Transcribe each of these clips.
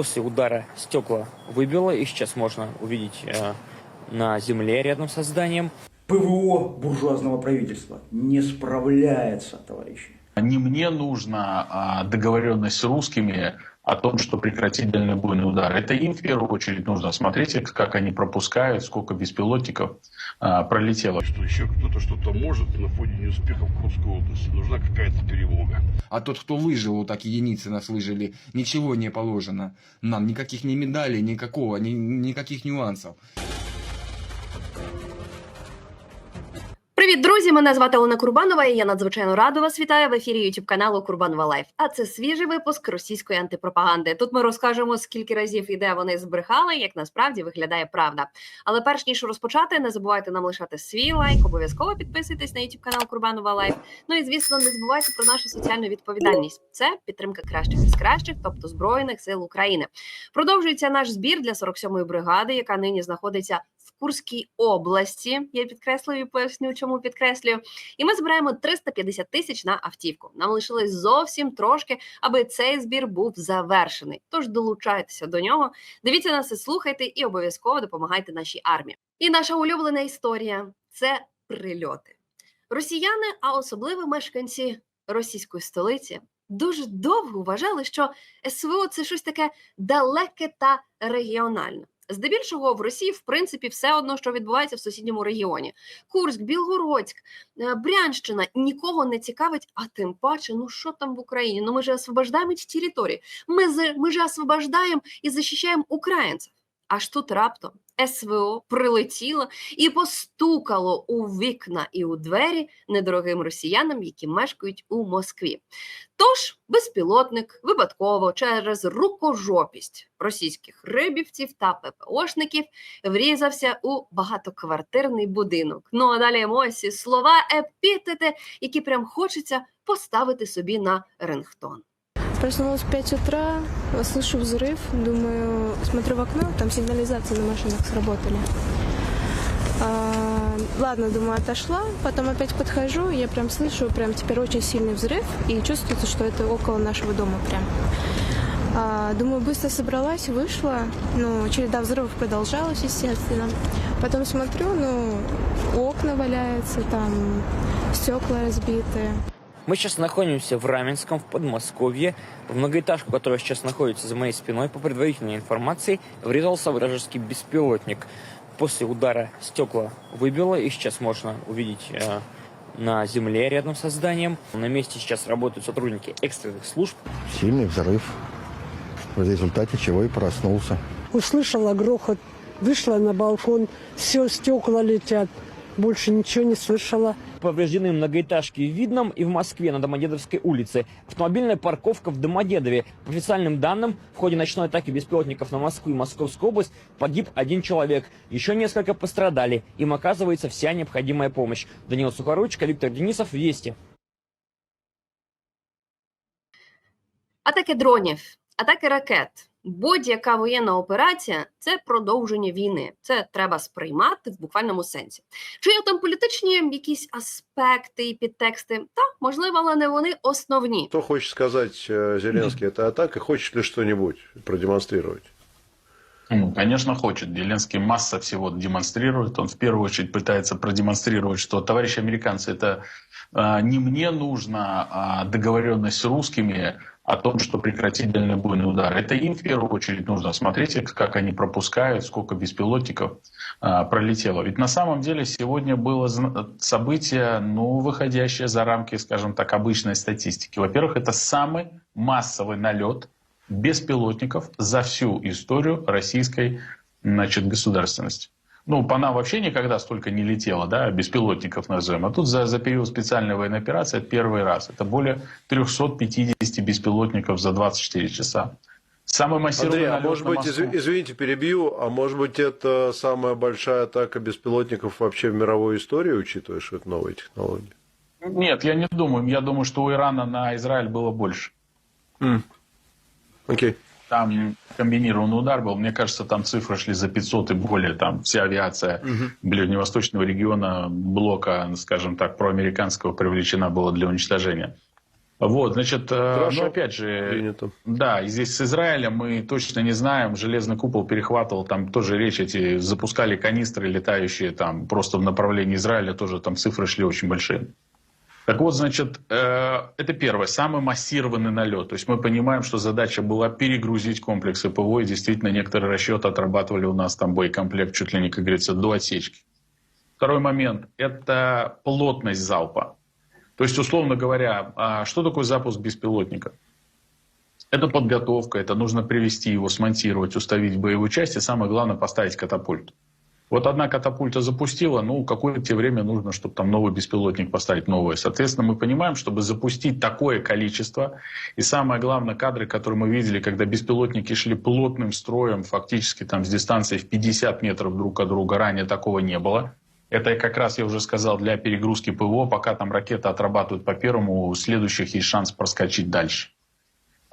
После удара стекла выбило, и сейчас можно увидеть э, на земле рядом со зданием. ПВО буржуазного правительства не справляется, товарищи. Не мне нужна а, договоренность с русскими о том, что прекратить дальнобойный удар. Это им в первую очередь нужно. Смотрите, как они пропускают, сколько беспилотников а, пролетело. что еще кто-то что-то может на фоне неуспеха в Курской области. Нужна какая-то тревога. А тот, кто выжил, вот так единицы нас выжили, ничего не положено. Нам никаких ни медалей, никакого, ни, никаких нюансов. Друзі! Мене звати Олена Курбанова, і я надзвичайно рада вас вітаю в ефірі Ютуб каналу Курбанова Лайф. А це свіжий випуск російської антипропаганди. Тут ми розкажемо, скільки разів і де вони збрехали, як насправді виглядає правда. Але перш ніж розпочати, не забувайте нам лишати свій лайк, обов'язково підписуйтесь на Ютуб канал Курбанова Лайф. Ну і звісно, не забувайте про нашу соціальну відповідальність. Це підтримка кращих із кращих, тобто збройних сил України. Продовжується наш збір для 47-ї бригади, яка нині знаходиться Курській області. Я підкреслюю, поясню, чому підкреслюю. І ми збираємо 350 тисяч на автівку. Нам лишилось зовсім трошки, аби цей збір був завершений. Тож долучайтеся до нього, дивіться нас і слухайте, і обов'язково допомагайте нашій армії. І наша улюблена історія це прильоти. Росіяни, а особливо мешканці російської столиці, дуже довго вважали, що СВО це щось таке далеке та регіональне. Здебільшого в Росії, в принципі, все одно, що відбувається в сусідньому регіоні. Курськ, Білгородськ, е, Брянщина нікого не цікавить, а тим паче, ну що там в Україні? Ну ми же освобождаємо ці території. Ми, ми же освобождаємо і захищаємо українців. Аж тут раптом СВО прилетіло і постукало у вікна і у двері недорогим росіянам, які мешкають у Москві. Тож безпілотник випадково через рукожопість російських рибівців та ППОшників врізався у багатоквартирний будинок. Ну а далі емоції, слова, епітети, які прям хочеться поставити собі на рингтон. Проснулась в 5 утра, слышу взрыв, думаю, смотрю в окно, там сигнализации на машинах сработали. А, ладно, думаю, отошла, потом опять подхожу, я прям слышу, прям теперь очень сильный взрыв, и чувствуется, что это около нашего дома прям. А, думаю, быстро собралась, вышла, ну, череда взрывов продолжалась, естественно. Потом смотрю, ну, окна валяются, там стекла разбитые. Мы сейчас находимся в Раменском, в Подмосковье. В многоэтажку, которая сейчас находится за моей спиной, по предварительной информации, врезался вражеский беспилотник. После удара стекла выбило, и сейчас можно увидеть э, на земле рядом со зданием. На месте сейчас работают сотрудники экстренных служб. Сильный взрыв, в результате чего и проснулся. Услышала грохот, вышла на балкон, все, стекла летят. Больше ничего не слышала. Повреждены многоэтажки в Видном и в Москве на Домодедовской улице. Автомобильная парковка в Домодедове. По официальным данным, в ходе ночной атаки беспилотников на Москву и Московскую область погиб один человек. Еще несколько пострадали. Им оказывается вся необходимая помощь. Данил Сухоручка, Виктор Денисов, Вести. Атаки дронів, атаки ракет. Будь-яка воєнна операція це продовження війни. Це треба сприймати в буквальному сенсі. Чи є там політичні якісь аспекти і підтексти? Та можливо, але не вони основні. Что хочет сказать э, Зеленский этой атакой? Хочет ли что-нибудь продемонстрировать? Ну, конечно, хочет. Зеленский масса всего демонстрирует. Он в первую очередь пытается продемонстрировать, что, товарищи американцы, это а, не мне нужна а, договоренность с русскими о том, что прекратить дальнобойный удар. Это им в первую очередь нужно. Смотрите, как они пропускают, сколько беспилотников а, пролетело. Ведь на самом деле сегодня было событие, ну, выходящее за рамки, скажем так, обычной статистики. Во-первых, это самый массовый налет беспилотников за всю историю российской значит, государственности. Ну, она вообще никогда столько не летела, да, беспилотников назовем. А тут за, за период специальной военной операции это первый раз. Это более 350 беспилотников за 24 часа. Самый массированный Андрей, а может быть, изв- извините, перебью, а может быть это самая большая атака беспилотников вообще в мировой истории, учитывая, что это новые технологии? Нет, я не думаю. Я думаю, что у Ирана на Израиль было больше. Окей. Там комбинированный удар был. Мне кажется, там цифры шли за 500 и более. Там вся авиация ближневосточного региона блока, скажем так, проамериканского привлечена была для уничтожения. Вот, значит, э, Хорошо. ну опять же, Принято. да, и здесь с Израилем мы точно не знаем. Железный купол перехватывал, там тоже речь эти, запускали канистры летающие там просто в направлении Израиля, тоже там цифры шли очень большие. Так вот, значит, э, это первое, самый массированный налет. То есть мы понимаем, что задача была перегрузить комплексы ПВО, и действительно некоторые расчеты отрабатывали у нас там боекомплект чуть ли не, как говорится, до отсечки. Второй момент – это плотность залпа. То есть, условно говоря, а что такое запуск беспилотника? Это подготовка, это нужно привести его, смонтировать, уставить в боевую часть, и самое главное поставить катапульт. Вот одна катапульта запустила, ну, какое-то время нужно, чтобы там новый беспилотник поставить новый. Соответственно, мы понимаем, чтобы запустить такое количество, и самое главное, кадры, которые мы видели, когда беспилотники шли плотным строем, фактически там с дистанции в 50 метров друг от друга, ранее такого не было. Это как раз, я уже сказал, для перегрузки ПВО, пока там ракеты отрабатывают по первому, у следующих есть шанс проскочить дальше.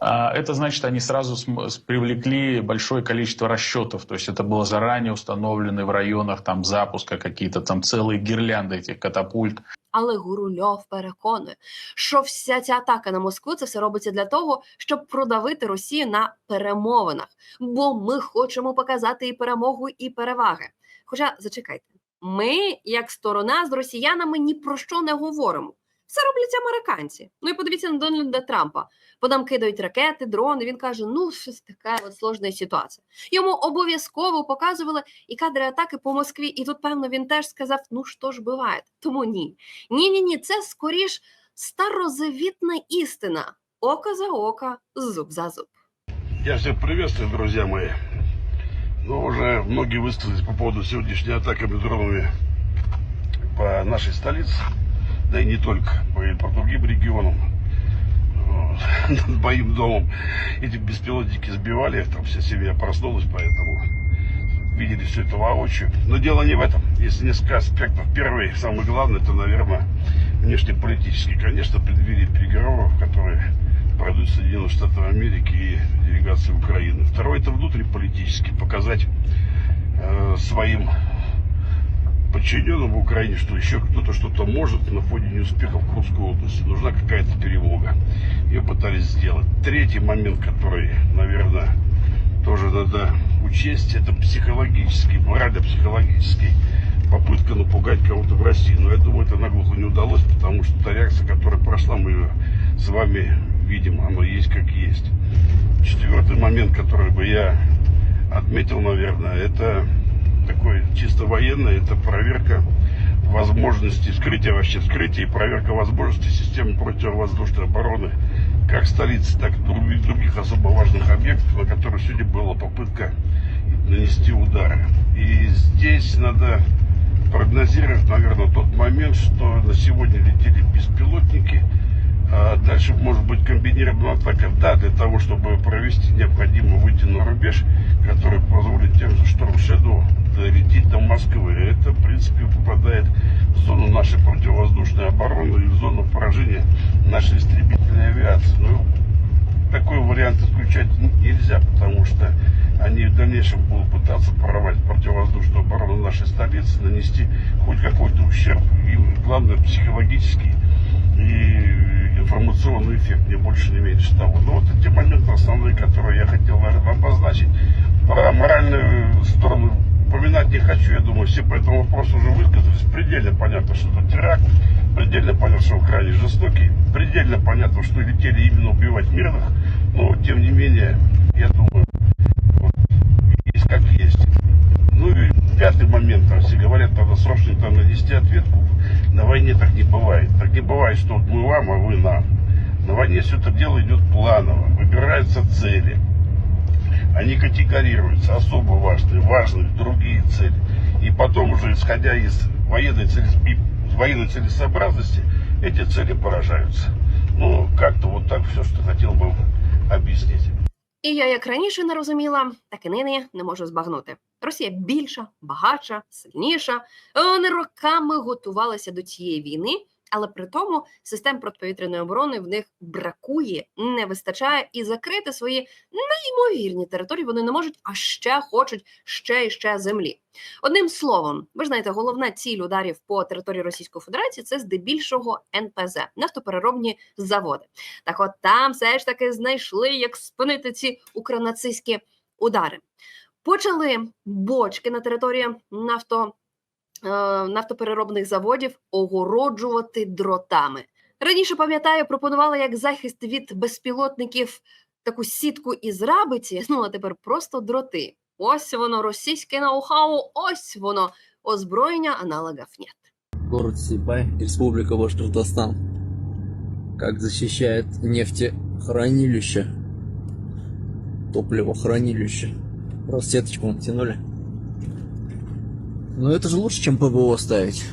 А Это значит, они сразу см- с- привлекли большое количество расчетов. То есть это было заранее установлены в районах там запуска какие-то там целые гирлянды этих катапульт. Але Гурульов переконує, що вся ця атака на Москву це все робиться для того, щоб продавити Росію на перемовинах. Бо ми хочемо показати і перемогу, і переваги. Хоча зачекайте, ми, як сторона з росіянами, ні про що не говоримо. Все роблять американці. Ну і подивіться на Дональда Трампа. По нам кидають ракети, дрони. Він каже: ну, щось така от сложна ситуація. Йому обов'язково показували і кадри атаки по Москві. І тут, певно, він теж сказав: ну що ж буває. Тому ні. Ні, ні, ні, це скоріш старозавітна істина. Око за око, зуб за зуб. Я всех приветствую, друзья мои. Ну, уже многие высказались по поводу сегодняшней атаки дронами по нашей столице, да и не только, по, по другим регионам. Над моим домом эти беспилотники сбивали, там вся семья проснулась, поэтому видели все это воочию. Но дело не в этом. Есть несколько аспектов. Первый, самый главный, это, наверное, внешнеполитический. Конечно, преддверие переговоров, которые пройдут Соединенных Штатов Америки и делегации Украины. Второй это внутриполитический, показать э, своим подчиненным в Украине, что еще кто-то что-то может на фоне неуспехов Курской области. Нужна какая-то перемога. Ее пытались сделать. Третий момент, который, наверное, тоже надо учесть, это психологический, морально-психологический попытка напугать кого-то в России. Но я думаю, это наглухо не удалось, потому что та реакция, которая прошла, мы ее с вами видим, оно есть как есть. Четвертый момент, который бы я отметил, наверное, это такой чисто военный, это проверка возможностей вскрытия, вообще вскрытия и проверка возможностей системы противовоздушной обороны как столицы, так и друг- других особо важных объектов, на которые сегодня была попытка нанести удары. И здесь надо прогнозировать, наверное, тот момент, что на сегодня летели беспилотники, а дальше может быть комбинированная атака. Да, для того, чтобы провести, необходимо выйти на рубеж, который позволит тем же Storm Shadow долететь до Москвы. Это, в принципе, попадает в зону нашей противовоздушной обороны и в зону поражения нашей истребительной авиации. Ну, такой вариант исключать нельзя, потому что они в дальнейшем будут пытаться прорвать противовоздушную оборону нашей столицы, нанести хоть какой-то ущерб. И главное, психологический и информационный эффект, не больше, не меньше того. Ну, вот эти моменты основные, которые я хотел, наверное, обозначить. Про моральную сторону упоминать не хочу. Я думаю, все по этому вопросу уже высказались. Предельно понятно, что это теракт. Предельно понятно, что он крайне жестокий. Предельно понятно, что летели именно убивать мирных. Но, тем не менее, я думаю, вот, есть как есть. Ну и пятый момент, все говорят, надо срочно там нанести ответку. На войне так не бывает. Так не бывает, что вот мы вам, а вы нам. На войне все это дело идет планово. Выбираются цели. Они категорируются, особо важные, важные другие цели. И потом уже, исходя из военной, целес- и военной целесообразности, эти цели поражаются. Ну, как-то вот так все, что хотел бы объяснить. І я як раніше не розуміла, так і нині не можу збагнути. Росія більша, багатша, сильніша. Вони роками готувалися до цієї війни, Але при тому систем протиповітряної оборони в них бракує, не вистачає, і закрити свої неймовірні території вони не можуть, а ще хочуть ще і ще землі. Одним словом, ви знаєте, головна ціль ударів по території Російської Федерації це здебільшого НПЗ нафтопереробні заводи. Так, от там все ж таки знайшли, як спинити ці укранацистські удари. Почали бочки на території нафто, нафтопереробних заводів огороджувати дротами. Раніше пам'ятаю, пропонувала як захист від безпілотників таку сітку із рабиці. Ну а тепер просто дроти. Ось воно російське ноу-хау, ось воно озброєння аналогів нет. Город Сибай, Республика Башкортостан. Как защищает нефтехранилище, топливохранилище. Розсеточку натянули. Но это же лучше, чем ПВО ставить.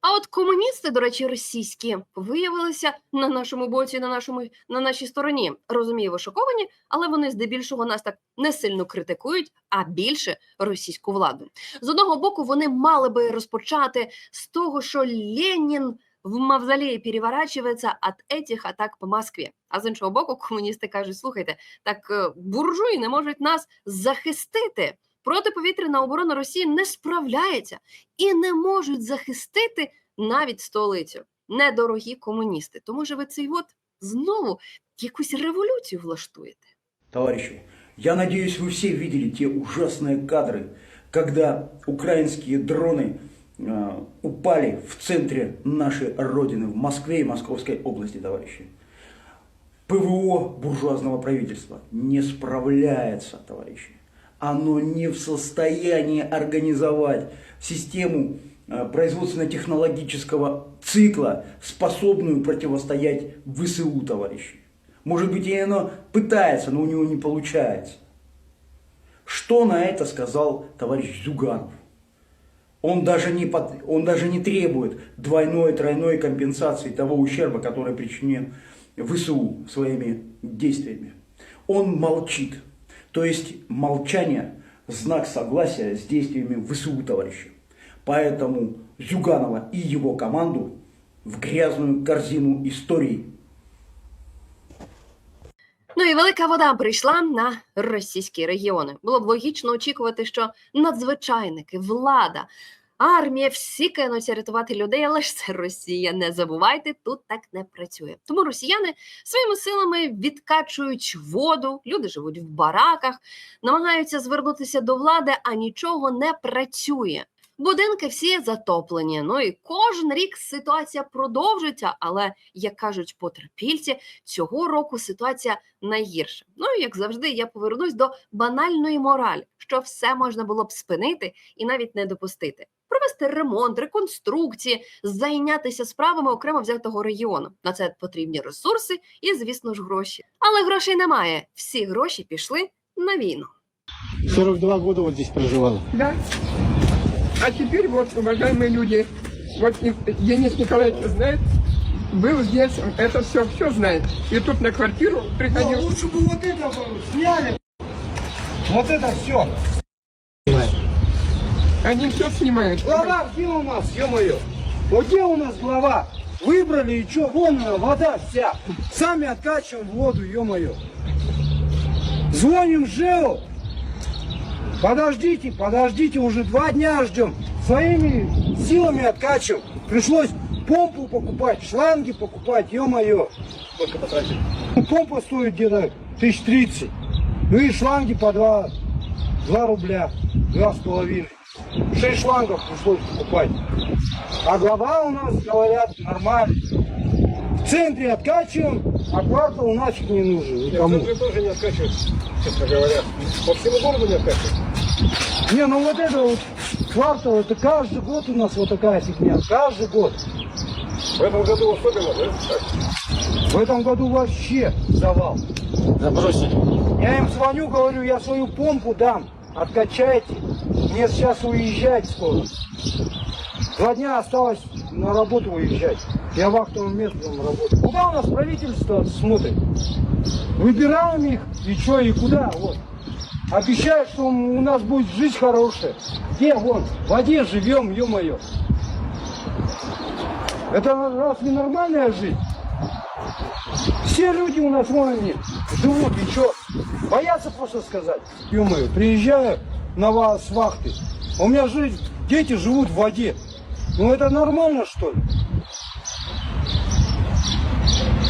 А от комуністи, до речі, російські, виявилися на нашому боці, на нашому на нашій стороні. Розумію, ви шоковані, але вони здебільшого нас так не сильно критикують, а більше російську владу. З одного боку, вони мали би розпочати з того, що Ленін в мавзолеї переворачується від этих атак по Москві. А з іншого боку, комуністи кажуть: слухайте, так е, буржуї не можуть нас захистити. Протиповітряна оборона Росії не справляється і не можуть захистити навіть столицю. Недорогі комуністи. Тому що ви цей от знову якусь революцію влаштуєте. Товарищи, я надеюсь, вы все видели те ужасные кадры, когда украинские дроны э, упали в центре нашей Родины, в Москве и Московской области, товарищи. ПВО буржуазного правительства не справляется, товарищи. Оно не в состоянии организовать систему э, производственно-технологического цикла, способную противостоять ВСУ, товарищи. Может быть, и оно пытается, но у него не получается. Что на это сказал товарищ Зюганов? Он даже не, под- он даже не требует двойной, тройной компенсации того ущерба, который причинен ВСУ своими действиями. Он молчит. То есть молчание – знак согласия с действиями ВСУ, товарищи. Поэтому Зюганова и его команду в грязную корзину истории – Ну і велика вода прийшла на російські регіони. Було б логічно очікувати, що надзвичайники, влада, Армія всі кинуться рятувати людей, але ж це Росія. Не забувайте, тут так не працює. Тому росіяни своїми силами відкачують воду, люди живуть в бараках, намагаються звернутися до влади, а нічого не працює. Будинки всі затоплені. Ну і кожен рік ситуація продовжується, але як кажуть потерпільці, цього року ситуація найгірша. Ну і як завжди, я повернусь до банальної моралі, що все можна було б спинити і навіть не допустити Провести ремонт, реконструкції, зайнятися справами окремо взятого регіону. На це потрібні ресурси і, звісно ж, гроші. Але грошей немає. Всі гроші пішли на війну. 42 года вот здесь проживала. Да. А теперь вот, уважаемые люди, вот Ник- Денис Николаевич знает, был здесь, это все, все знает. И тут на квартиру приходил. лучше бы вот это сняли. Вот это все. Они все снимают. Глава где у нас, ё-моё? Вот где у нас глава? Выбрали и чё? Вон она, вода вся. Сами откачиваем воду, ё-моё. Звоним ЖЭО. Подождите, подождите, уже два дня ждем. Своими силами откачиваем. Пришлось помпу покупать, шланги покупать, ё-моё. Сколько потратили? Помпа стоит где-то тысяч тридцать. Ну и шланги по два, два рубля, два с половиной. Шесть шлангов пришлось покупать. А глава у нас, говорят, нормальный. В центре откачиваем, а квартал нафиг не нужен никому. тоже не откачивают, честно говоря. По всему городу не откачивают. Не, ну вот это вот квартал, это каждый год у нас вот такая фигня. Каждый год. В этом году особенно, да? В этом году вообще завал. Забросили. Я им звоню, говорю, я свою помпу дам, откачайте. Мне сейчас уезжать скоро. Два дня осталось на работу уезжать. Я вахтовым методом работаю. Куда у нас правительство смотрит? Выбираем их, и что, и куда? Вот. Обещают, что у нас будет жизнь хорошая. Где, вон, в воде живем, ё-моё. Это разве нормальная жизнь? Все люди у нас вон они живут, и что? Боятся просто сказать. Ё-моё, приезжаю на вас с вахты. а У меня жизнь, дети живут в воде. Ну это нормально, что ли?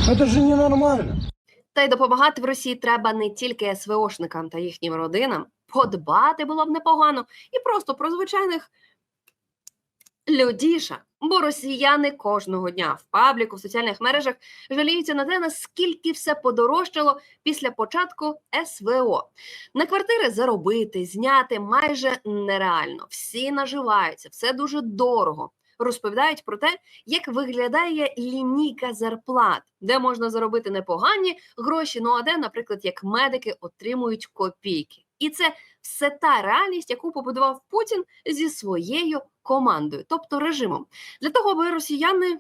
Это же ненормально. Та й допомагати в Росії треба не тільки СВОшникам та їхнім родинам. Подбати було б непогано і просто про звичайних людіша. Бо росіяни кожного дня в пабліку, в соціальних мережах жаліються на те, наскільки все подорожчало після початку СВО. На квартири заробити, зняти майже нереально. Всі наживаються, все дуже дорого. Розповідають про те, як виглядає лінійка зарплат, де можна заробити непогані гроші, ну а де, наприклад, як медики отримують копійки. І це все та реальність, яку побудував Путін зі своєю командою, тобто режимом, для того, аби росіяни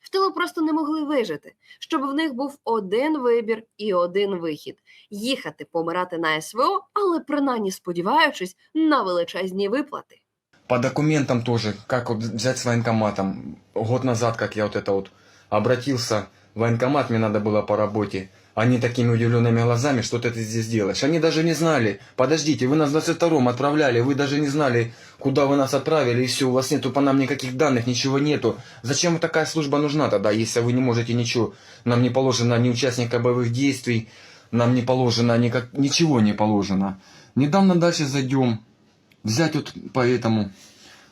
в тилу просто не могли вижити, щоб в них був один вибір і один вихід їхати помирати на СВО, але принаймні сподіваючись на величезні виплати. По документам тоже, как вот взять с военкоматом. Год назад, как я вот это вот обратился в военкомат, мне надо было по работе. Они такими удивленными глазами, что ты здесь делаешь. Они даже не знали, подождите, вы нас в 22-м отправляли, вы даже не знали, куда вы нас отправили, и все, у вас нету по нам никаких данных, ничего нету. Зачем такая служба нужна тогда, если вы не можете ничего, нам не положено ни участника боевых действий, нам не положено никак, ничего не положено. Недавно дальше зайдем, взять вот по этому.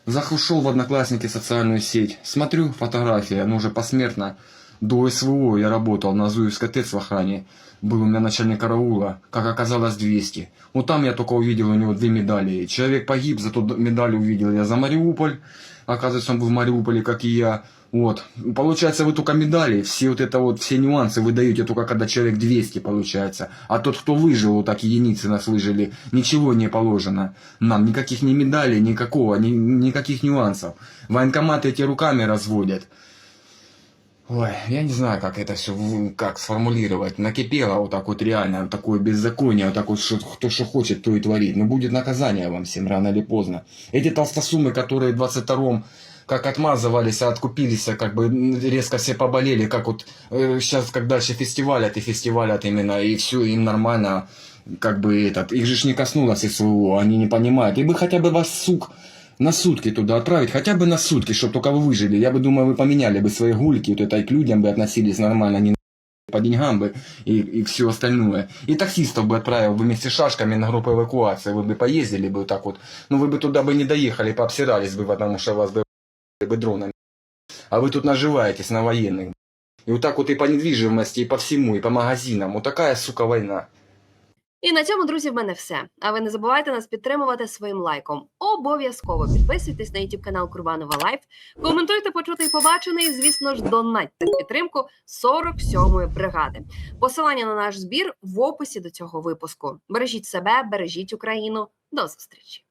Зашел в Одноклассники социальную сеть. Смотрю фотографии, оно уже посмертно. До СВО я работал на Зуевской ТЭЦ в охране. Был у меня начальник караула, как оказалось 200. Вот там я только увидел у него две медали. Человек погиб, зато медаль увидел я за Мариуполь. Оказывается, он был в Мариуполе, как и я. Вот. Получается, вы только медали, все вот это вот, все нюансы вы даете только когда человек 200 получается. А тот, кто выжил, вот так единицы нас выжили, ничего не положено. Нам никаких ни медалей, никакого, ни, никаких нюансов. Военкоматы эти руками разводят. Ой, я не знаю, как это все, как сформулировать. Накипело вот так вот реально, такое беззаконие, вот так вот, что, кто что хочет, то и творит. Но будет наказание вам всем рано или поздно. Эти толстосумы, которые в 22-м как отмазывались, а откупились, а как бы резко все поболели, как вот э, сейчас, как дальше фестивалят и фестивалят именно, и все, им нормально, как бы этот, их же не коснулось СВО, они не понимают. И бы хотя бы вас, сук, на сутки туда отправить, хотя бы на сутки, чтобы только вы выжили. Я бы думаю, вы поменяли бы свои гульки, вот это и к людям бы относились нормально, не по деньгам бы и, и все остальное. И таксистов бы отправил бы вместе с шашками на группу эвакуации, вы бы поездили бы так вот. Но вы бы туда бы не доехали, пообсирались бы, потому что вас бы, бы дронами. А вы тут наживаетесь на военных. И вот так вот и по недвижимости, и по всему, и по магазинам. Вот такая, сука, война. І на цьому, друзі, в мене все. А ви не забувайте нас підтримувати своїм лайком. Обов'язково підписуйтесь на YouTube канал Курбанова Лайф, коментуйте почути і побачене, і, звісно ж, донатьте підтримку 47-ї бригади. Посилання на наш збір в описі до цього випуску. Бережіть себе, бережіть Україну. До зустрічі!